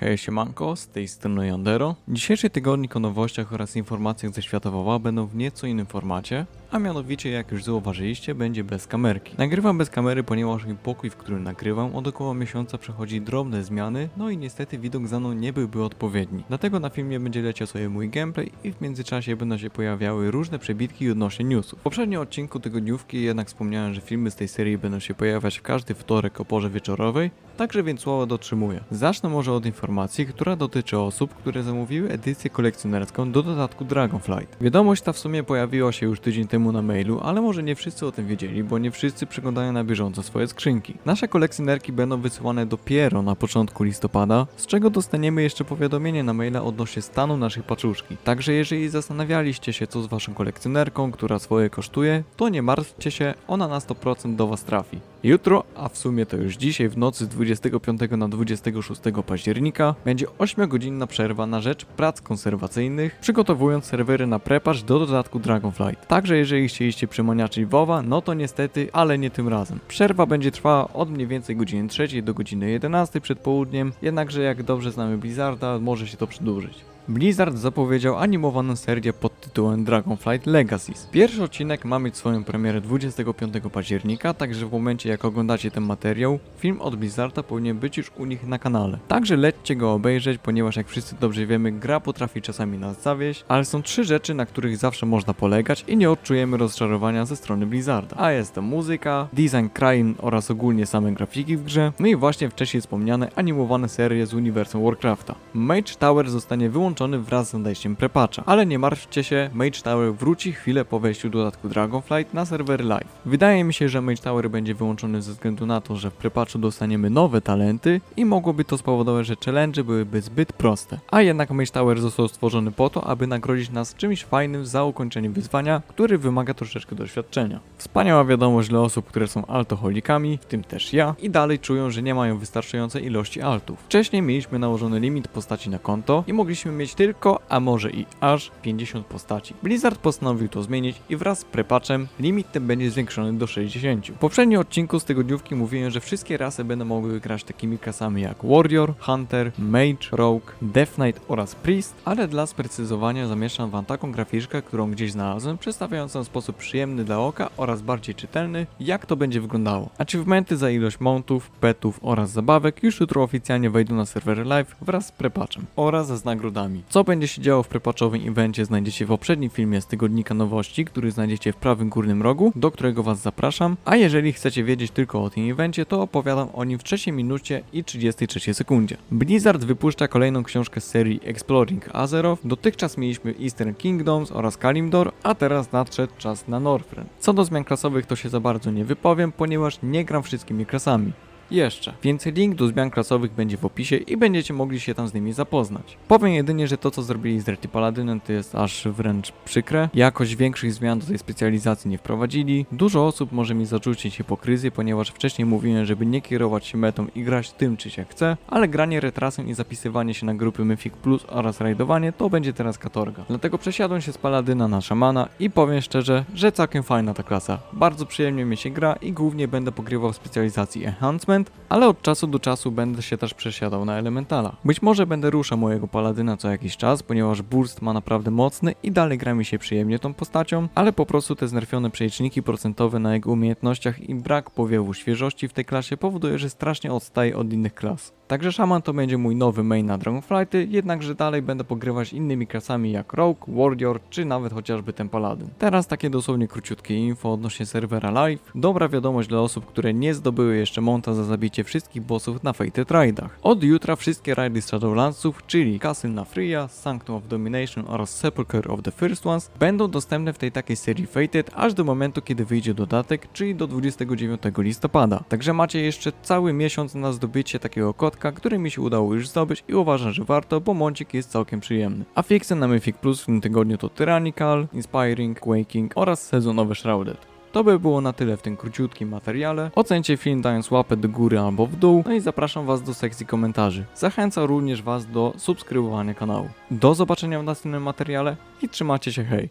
Hej siemanko, z tej strony Yandero. Dzisiejszy tygodnik o nowościach oraz informacjach ze świata WoWa będą w nieco innym formacie, a mianowicie jak już zauważyliście będzie bez kamerki. Nagrywam bez kamery, ponieważ mój pokój, w którym nagrywam od około miesiąca przechodzi drobne zmiany, no i niestety widok za mną nie byłby odpowiedni. Dlatego na filmie będzie leciał sobie mój gameplay i w międzyczasie będą się pojawiały różne przebitki odnośnie newsów. W poprzednim odcinku tygodniówki jednak wspomniałem, że filmy z tej serii będą się pojawiać w każdy wtorek o porze wieczorowej, Także więc słowa dotrzymuję. Zacznę może od informacji, która dotyczy osób, które zamówiły edycję kolekcjonerską do dodatku Dragonflight. Wiadomość ta w sumie pojawiła się już tydzień temu na mailu, ale może nie wszyscy o tym wiedzieli, bo nie wszyscy przeglądają na bieżąco swoje skrzynki. Nasze kolekcjonerki będą wysyłane dopiero na początku listopada, z czego dostaniemy jeszcze powiadomienie na maila odnośnie stanu naszej paczuszki. Także jeżeli zastanawialiście się co z waszą kolekcjonerką, która swoje kosztuje, to nie martwcie się, ona na 100% do was trafi. Jutro, a w sumie to już dzisiaj w nocy z 25 na 26 października, będzie 8-godzinna przerwa na rzecz prac konserwacyjnych, przygotowując serwery na prepacz do dodatku Dragonflight. Także jeżeli chcieliście przemaniaczyć WoWa, no to niestety, ale nie tym razem. Przerwa będzie trwała od mniej więcej godziny 3 do godziny 11 przed południem, jednakże jak dobrze znamy Blizzarda, może się to przedłużyć. Blizzard zapowiedział animowaną serię pod tytułem Dragonflight Legacies. Pierwszy odcinek ma mieć swoją premierę 25 października, także w momencie jak oglądacie ten materiał, film od Blizzarda powinien być już u nich na kanale. Także lećcie go obejrzeć, ponieważ jak wszyscy dobrze wiemy, gra potrafi czasami nas zawieść, ale są trzy rzeczy, na których zawsze można polegać i nie odczujemy rozczarowania ze strony Blizzarda. A jest to muzyka, design krain oraz ogólnie same grafiki w grze, no i właśnie wcześniej wspomniane animowane serie z uniwersum Warcrafta. Mage Tower zostanie wyłączony wraz z nadejściem prepatcha, ale nie martwcie się, Mage Tower wróci chwilę po wejściu dodatku Dragonflight na serwery live. Wydaje mi się, że Mage Tower będzie wyłączony ze względu na to, że w prepatchu dostaniemy nowe talenty i mogłoby to spowodować, że challenge byłyby zbyt proste. A jednak Mage Tower został stworzony po to, aby nagrodzić nas czymś fajnym za ukończenie wyzwania, który wymaga troszeczkę doświadczenia. Wspaniała wiadomość dla osób, które są alkoholikami, w tym też ja, i dalej czują, że nie mają wystarczającej ilości altów. Wcześniej mieliśmy nałożony limit postaci na konto i mogliśmy mieć tylko, a może i aż 50 postaci. Blizzard postanowił to zmienić i wraz z prepatchem limit ten będzie zwiększony do 60. W poprzednim odcinku z tygodniówki mówiłem, że wszystkie rasy będą mogły grać takimi klasami jak Warrior, Hunter, Mage, Rogue, Death Knight oraz Priest, ale dla sprecyzowania zamieszczam wam taką graficzkę, którą gdzieś znalazłem, przedstawiającą w sposób przyjemny dla oka oraz bardziej czytelny, jak to będzie wyglądało. Achievementy za ilość mountów, petów oraz zabawek już jutro oficjalnie wejdą na serwery live wraz z prepatchem oraz z nagrodami. Co będzie się działo w prepatchowym evencie znajdziecie w poprzednim filmie z tygodnika nowości, który znajdziecie w prawym górnym rogu, do którego was zapraszam, a jeżeli chcecie wiedzieć tylko o tym evencie, to opowiadam o nim w 3 minucie i 33 sekundzie. Blizzard wypuszcza kolejną książkę z serii Exploring Azeroth, dotychczas mieliśmy Eastern Kingdoms oraz Kalimdor, a teraz nadszedł czas na Northrend. Co do zmian klasowych to się za bardzo nie wypowiem, ponieważ nie gram wszystkimi klasami jeszcze. Więc link do zmian klasowych będzie w opisie i będziecie mogli się tam z nimi zapoznać. Powiem jedynie, że to co zrobili z Dirty Paladynem to jest aż wręcz przykre. Jakoś większych zmian do tej specjalizacji nie wprowadzili. Dużo osób może mi zarzucić hipokryzję, ponieważ wcześniej mówiłem, żeby nie kierować się metą i grać tym czy się chce, ale granie retrasem i zapisywanie się na grupy Mythic Plus oraz rajdowanie to będzie teraz katorga. Dlatego przesiadłem się z Paladyna na szamana i powiem szczerze, że całkiem fajna ta klasa. Bardzo przyjemnie mi się gra i głównie będę pogrywał w specjalizacji Enhancement, ale od czasu do czasu będę się też przesiadał na Elementala. Być może będę ruszał mojego Paladyna co jakiś czas, ponieważ burst ma naprawdę mocny i dalej gra mi się przyjemnie tą postacią, ale po prostu te znerfione przeliczniki procentowe na jego umiejętnościach i brak powiewu świeżości w tej klasie powoduje, że strasznie odstaje od innych klas. Także szaman to będzie mój nowy main na Dragonflighty, jednakże dalej będę pogrywać innymi klasami jak Rogue, Warrior czy nawet chociażby ten Paladyn. Teraz takie dosłownie króciutkie info odnośnie serwera live. Dobra wiadomość dla osób, które nie zdobyły jeszcze monta za zabicie wszystkich bossów na Fated Raidach. Od jutra wszystkie raidy z Shadowlandsów, czyli Castle na Freya, Sanctum of Domination oraz Sepulchre of the First Ones będą dostępne w tej takiej serii Fated aż do momentu kiedy wyjdzie dodatek, czyli do 29 listopada. Także macie jeszcze cały miesiąc na zdobycie takiego kotka, który mi się udało już zdobyć i uważam, że warto, bo mącik jest całkiem przyjemny. A fiksy na Mythic Plus w tym tygodniu to Tyrannical, Inspiring, Quaking oraz sezonowe Shrouded. To by było na tyle w tym króciutkim materiale. Ocencie film dając łapę do góry albo w dół, no i zapraszam Was do sekcji komentarzy. Zachęcam również Was do subskrybowania kanału. Do zobaczenia w następnym materiale i trzymajcie się hej!